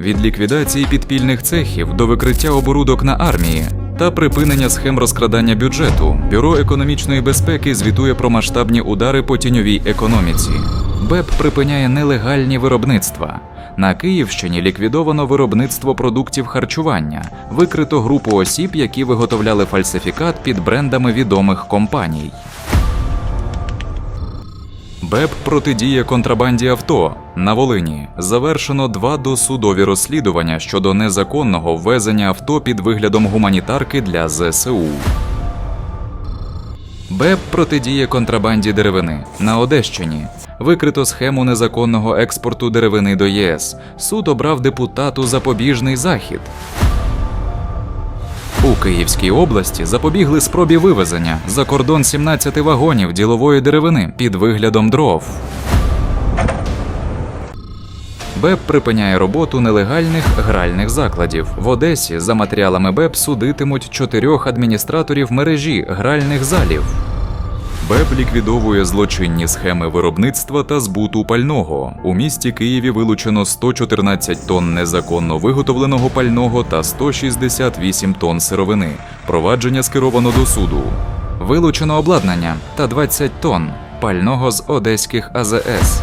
від ліквідації підпільних цехів до викриття оборудок на армії та припинення схем розкрадання бюджету. Бюро економічної безпеки звітує про масштабні удари по тіньовій економіці. БЕП припиняє нелегальні виробництва. На Київщині ліквідовано виробництво продуктів харчування, викрито групу осіб, які виготовляли фальсифікат під брендами відомих компаній. БЕП протидіє контрабанді авто на Волині. Завершено два досудові розслідування щодо незаконного ввезення авто під виглядом гуманітарки для ЗСУ. БЕП протидіє контрабанді деревини на Одещині. Викрито схему незаконного експорту деревини до ЄС. Суд обрав депутату запобіжний захід. У Київській області запобігли спробі вивезення за кордон 17 вагонів ділової деревини під виглядом дров. БЕП припиняє роботу нелегальних гральних закладів. В Одесі за матеріалами БЕП судитимуть чотирьох адміністраторів мережі гральних залів. БЕП ліквідовує злочинні схеми виробництва та збуту пального. У місті Києві вилучено 114 тонн незаконно виготовленого пального та 168 тонн сировини. Провадження скеровано до суду. Вилучено обладнання та 20 тонн пального з одеських АЗС.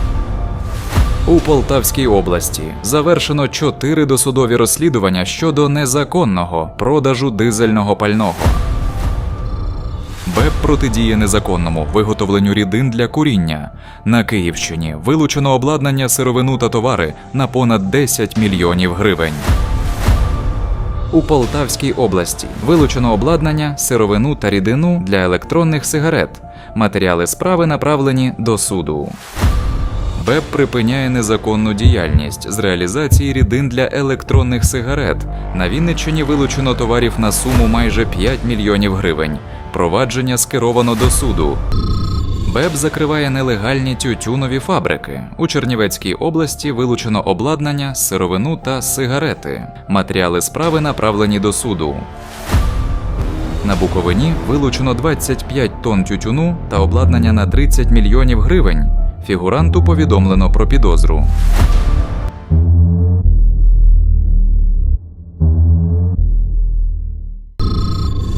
У Полтавській області завершено чотири досудові розслідування щодо незаконного продажу дизельного пального. БЕП протидіє незаконному виготовленню рідин для куріння. На Київщині вилучено обладнання, сировину та товари на понад 10 мільйонів гривень. У Полтавській області вилучено обладнання, сировину та рідину для електронних сигарет. Матеріали справи направлені до суду. БЕП припиняє незаконну діяльність з реалізації рідин для електронних сигарет. На Вінниччині вилучено товарів на суму майже 5 мільйонів гривень. Провадження скеровано до суду. БЕП закриває нелегальні тютюнові фабрики. У Чернівецькій області вилучено обладнання, сировину та сигарети. Матеріали справи направлені до суду. На Буковині вилучено 25 тонн тютюну та обладнання на 30 мільйонів гривень. Фігуранту повідомлено про підозру.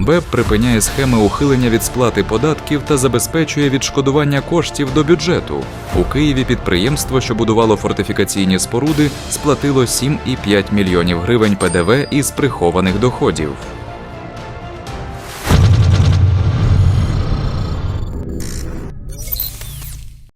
БЕП припиняє схеми ухилення від сплати податків та забезпечує відшкодування коштів до бюджету. У Києві підприємство, що будувало фортифікаційні споруди, сплатило 7,5 мільйонів гривень ПДВ із прихованих доходів.